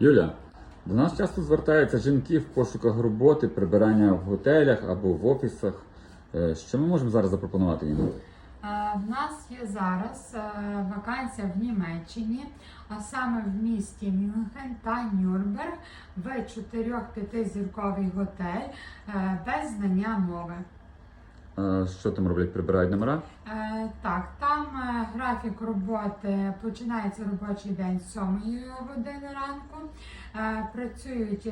Юля, до нас часто звертаються жінки в пошуках роботи, прибирання в готелях або в офісах. Е, Що ми можемо зараз запропонувати їм? Е, В нас є зараз е, вакансія в Німеччині, а саме в місті Мюнхен та Нюрнберг в 4-5 зірковий готель без знання мови. Що там роблять? Прибирають номера? Е, Так, там е, графік роботи починається робочий день з 7 години ранку. Е, Працюють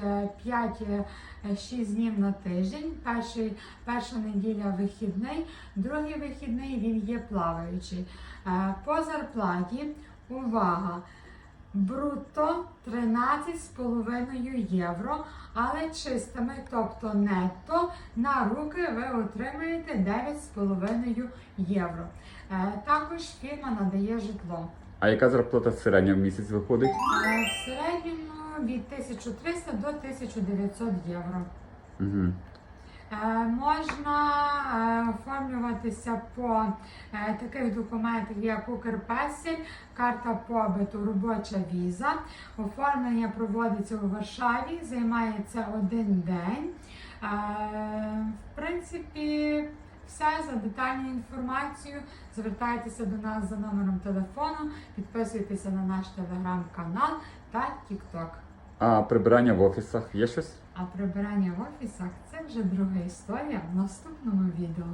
5-6 днів на тиждень. Перший, перша неділя вихідний, другий вихідний він є плаваючий. Е, По зарплаті увага! Брутто 13,5 євро, але чистими, тобто нетто, на руки ви отримаєте 9,5 євро. Е, Також фірма надає житло. А яка зарплата середня в місяць виходить? Е, В середньому від 1300 до 1900 євро. Угу. Можна оформлюватися по е, таких документах, як Укрпесель, карта побиту, робоча віза. Оформлення проводиться у Варшаві, займається один день. Е, В принципі, все за детальну інформацію. Звертайтеся до нас за номером телефону, підписуйтеся на наш телеграм-канал та TikTok. А прибирання в офісах є щось? А прибирання в офісах це вже друга історія в наступному відео.